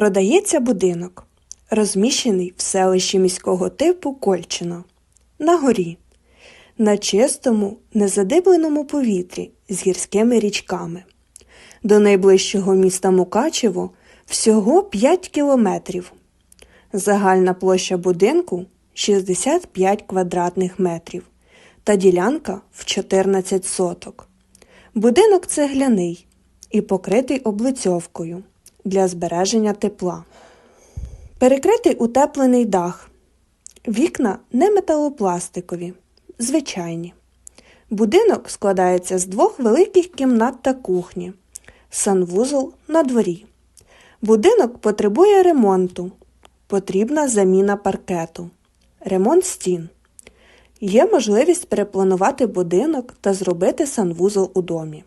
Продається будинок, розміщений в селищі міського типу Кольчино, на горі, на чистому, незадибленому повітрі з гірськими річками. До найближчого міста Мукачево всього 5 кілометрів. Загальна площа будинку 65 квадратних метрів та ділянка в 14 соток. Будинок цегляний і покритий облицьовкою для збереження тепла. Перекритий утеплений дах. Вікна не металопластикові, звичайні. Будинок складається з двох великих кімнат та кухні, санвузол на дворі. Будинок потребує ремонту. Потрібна заміна паркету, ремонт стін. Є можливість перепланувати будинок та зробити санвузол у домі.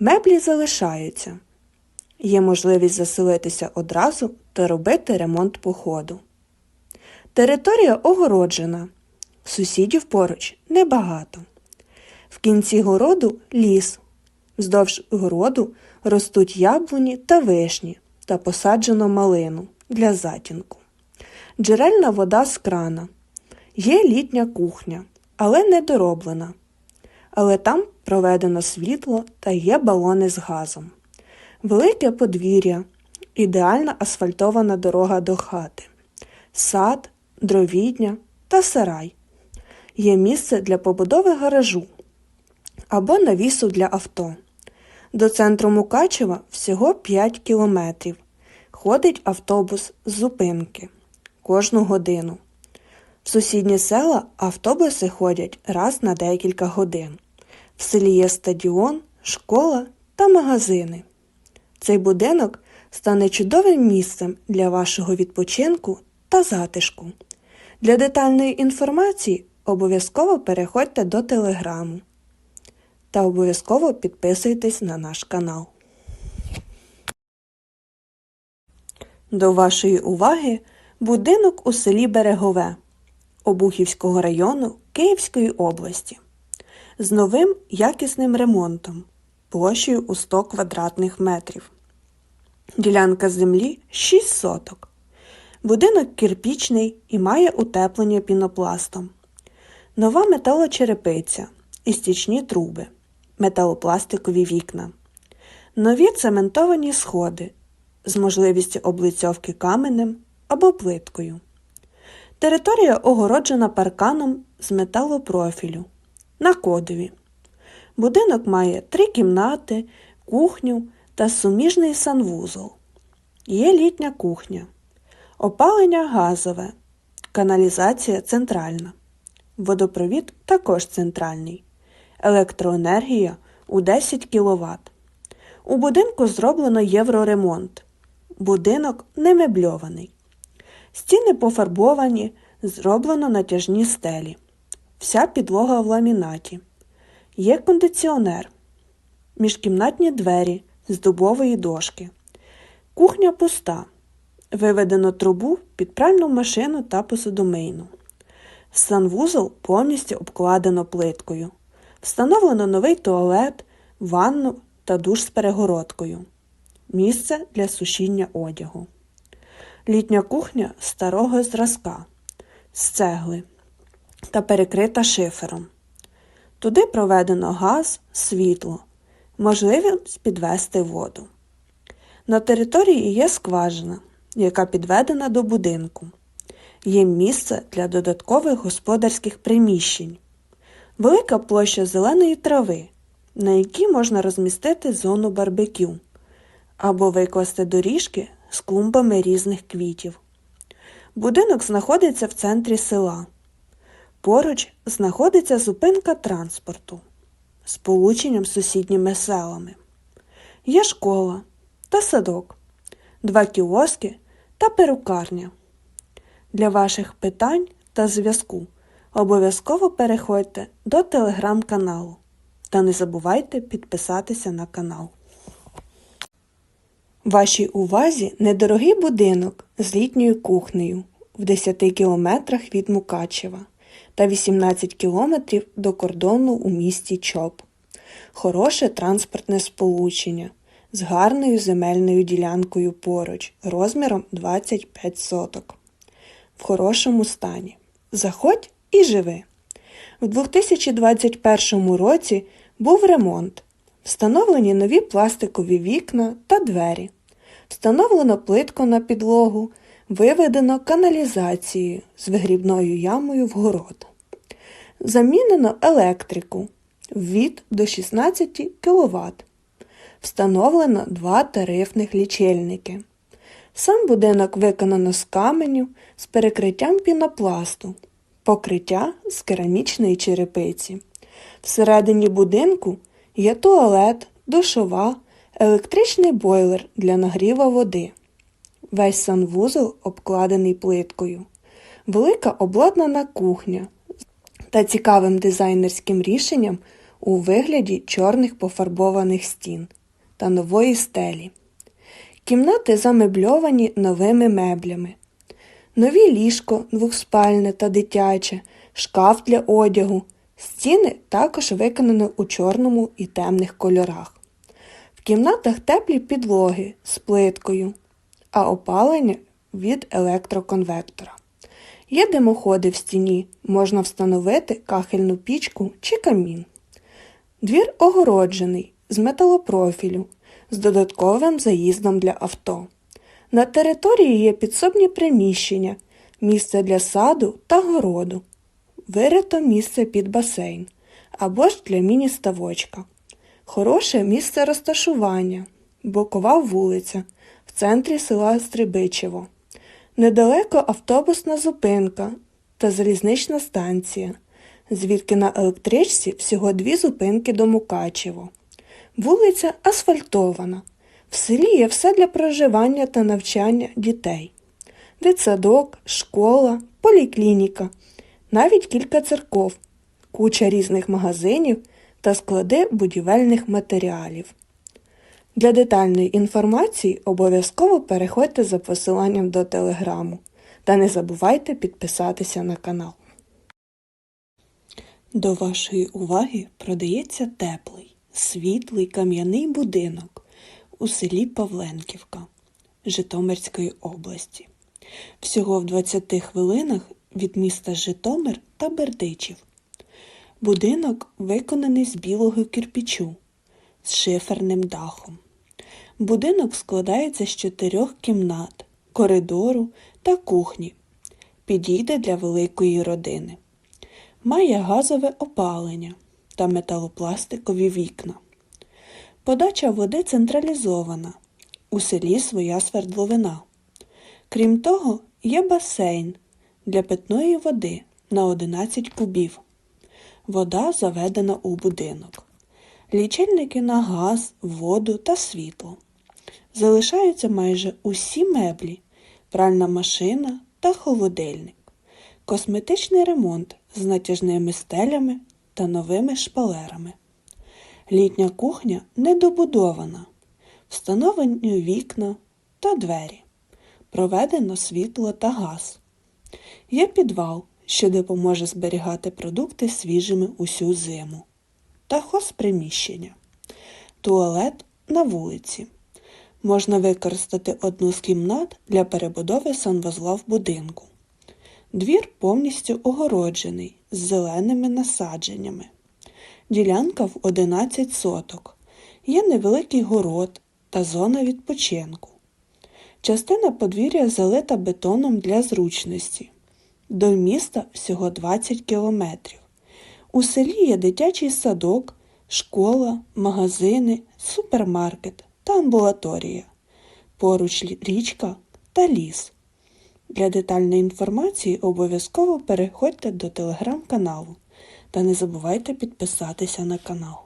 Меблі залишаються. Є можливість заселитися одразу та робити ремонт по ходу. Територія огороджена. Сусідів поруч небагато. В кінці городу ліс. Вздовж городу ростуть яблуні та вишні та посаджено малину для затінку. Джерельна вода з крана. Є літня кухня, але не дороблена. Але там проведено світло та є балони з газом. Велике подвір'я, ідеальна асфальтована дорога до хати, сад, дровідня та сарай. Є місце для побудови гаражу або навісу для авто. До центру Мукачева всього 5 кілометрів. Ходить автобус з зупинки кожну годину. В сусідні села автобуси ходять раз на декілька годин. В селі є стадіон, школа та магазини. Цей будинок стане чудовим місцем для вашого відпочинку та затишку. Для детальної інформації обов'язково переходьте до телеграму та обов'язково підписуйтесь на наш канал. До вашої уваги будинок у селі Берегове Обухівського району Київської області з новим якісним ремонтом площею у 100 квадратних метрів. Ділянка землі 6 соток. Будинок кирпічний і має утеплення пінопластом. Нова металочерепиця і стічні труби, металопластикові вікна. Нові цементовані сходи з можливістю облицьовки каменем або плиткою. Територія огороджена парканом з металопрофілю на кодові. Будинок має три кімнати, кухню та суміжний санвузол. Є літня кухня, опалення газове, каналізація центральна. Водопровід також центральний. Електроенергія у 10 кВт. У будинку зроблено євроремонт. Будинок не мебльований. Стіни пофарбовані, зроблено натяжні стелі. Вся підлога в ламінаті. Є кондиціонер, міжкімнатні двері з дубової дошки. Кухня пуста. Виведено трубу під пральну машину та посудомийну. Санвузол повністю обкладено плиткою. Встановлено новий туалет, ванну та душ з перегородкою. Місце для сушіння одягу. Літня кухня старого зразка з цегли та перекрита шифером. Туди проведено газ, світло, можливість підвести воду. На території є скважина, яка підведена до будинку. Є місце для додаткових господарських приміщень, велика площа зеленої трави, на якій можна розмістити зону барбекю або викласти доріжки з клумбами різних квітів. Будинок знаходиться в центрі села. Поруч знаходиться зупинка транспорту з полученням з сусідніми селами. Є школа та садок, два кіоски та перукарня. Для ваших питань та зв'язку обов'язково переходьте до телеграм-каналу та не забувайте підписатися на канал. Вашій увазі недорогий будинок з літньою кухнею в 10 кілометрах від Мукачева та 18 кілометрів до кордону у місті Чоп. Хороше транспортне сполучення, з гарною земельною ділянкою поруч розміром 25 соток. В хорошому стані. Заходь і живи. У 2021 році був ремонт. Встановлені нові пластикові вікна та двері. Встановлено плитку на підлогу, виведено каналізацію з вигрібною ямою в город. Замінено електрику від до 16 кВт. Встановлено два тарифних лічильники. Сам будинок виконано з каменю з перекриттям пінопласту, покриття з керамічної черепиці. Всередині будинку є туалет, душова, електричний бойлер для нагріва води. Весь санвузол обкладений плиткою, велика обладнана кухня та цікавим дизайнерським рішенням у вигляді чорних пофарбованих стін та нової стелі. Кімнати замебльовані новими меблями. Нові ліжко двохспальне та дитяче, шкаф для одягу. Стіни також виконані у чорному і темних кольорах. В кімнатах теплі підлоги з плиткою, а опалення від електроконвектора. Є димоходи в стіні, можна встановити кахельну пічку чи камін. Двір огороджений з металопрофілю, з додатковим заїздом для авто. На території є підсобні приміщення, місце для саду та городу, вирито місце під басейн або ж для міні-ставочка. Хороше місце розташування, бокова вулиця центрі села Стрибичево. Недалеко автобусна зупинка та залізнична станція, звідки на електричці всього дві зупинки до Мукачево. Вулиця асфальтована. В селі є все для проживання та навчання дітей. Дитсадок, школа, поліклініка, навіть кілька церков, куча різних магазинів та склади будівельних матеріалів. Для детальної інформації обов'язково переходьте за посиланням до телеграму та не забувайте підписатися на канал. До вашої уваги продається теплий, світлий кам'яний будинок у селі Павленківка Житомирської області. Всього в 20 хвилинах від міста Житомир та Бердичів. Будинок виконаний з білого кирпічу з шиферним дахом. Будинок складається з чотирьох кімнат, коридору та кухні. Підійде для великої родини. Має газове опалення та металопластикові вікна. Подача води централізована. У селі своя свердловина. Крім того, є басейн для питної води на 11 кубів. Вода заведена у будинок. Лічильники на газ, воду та світло. Залишаються майже усі меблі, пральна машина та холодильник, косметичний ремонт з натяжними стелями та новими шпалерами. Літня кухня недобудована, встановлені вікна та двері, проведено світло та газ. Є підвал, що допоможе зберігати продукти свіжими усю зиму, та хозприміщення, туалет на вулиці. Можна використати одну з кімнат для перебудови санвузла в будинку. Двір повністю огороджений з зеленими насадженнями. Ділянка в 11 соток. Є невеликий город та зона відпочинку. Частина подвір'я залита бетоном для зручності. До міста всього 20 кілометрів. У селі є дитячий садок, школа, магазини, супермаркет та амбулаторія. Поруч річка та ліс. Для детальної інформації обов'язково переходьте до телеграм-каналу та не забувайте підписатися на канал.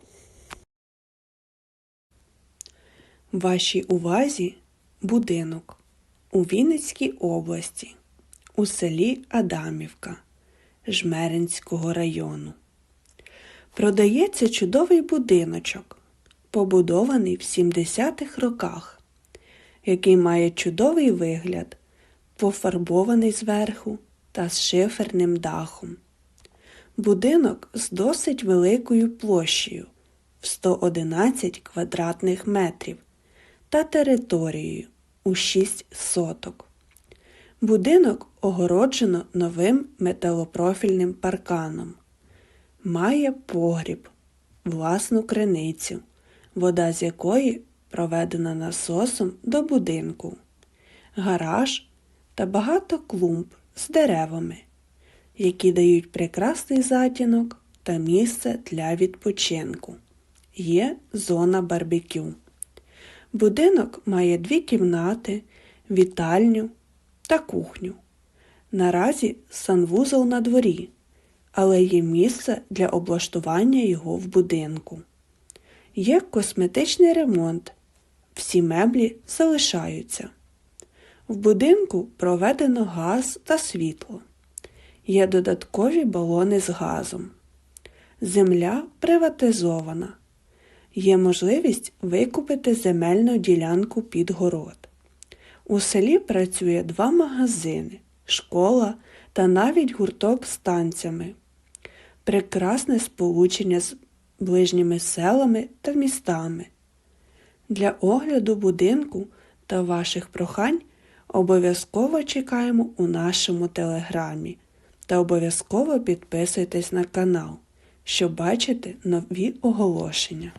Вашій увазі будинок у Вінницькій області, у селі Адамівка Жмеринського району. Продається чудовий будиночок, побудований в 70-х роках, який має чудовий вигляд, пофарбований зверху та з шиферним дахом. Будинок з досить великою площею в 111 квадратних метрів та територією у 6 соток. Будинок огороджено новим металопрофільним парканом. Має погріб, власну криницю, вода з якої проведена насосом до будинку, гараж та багато клумб з деревами, які дають прекрасний затінок та місце для відпочинку. Є зона барбекю. Будинок має дві кімнати, вітальню та кухню. Наразі санвузол на дворі, але є місце для облаштування його в будинку. Є косметичний ремонт. Всі меблі залишаються. В будинку проведено газ та світло. Є додаткові балони з газом. Земля приватизована. Є можливість викупити земельну ділянку під город. У селі працює два магазини, школа та навіть гурток з танцями. Прекрасне сполучення з ближніми селами та містами. Для огляду будинку та ваших прохань обов'язково чекаємо у нашому телеграмі та обов'язково підписуйтесь на канал, щоб бачити нові оголошення.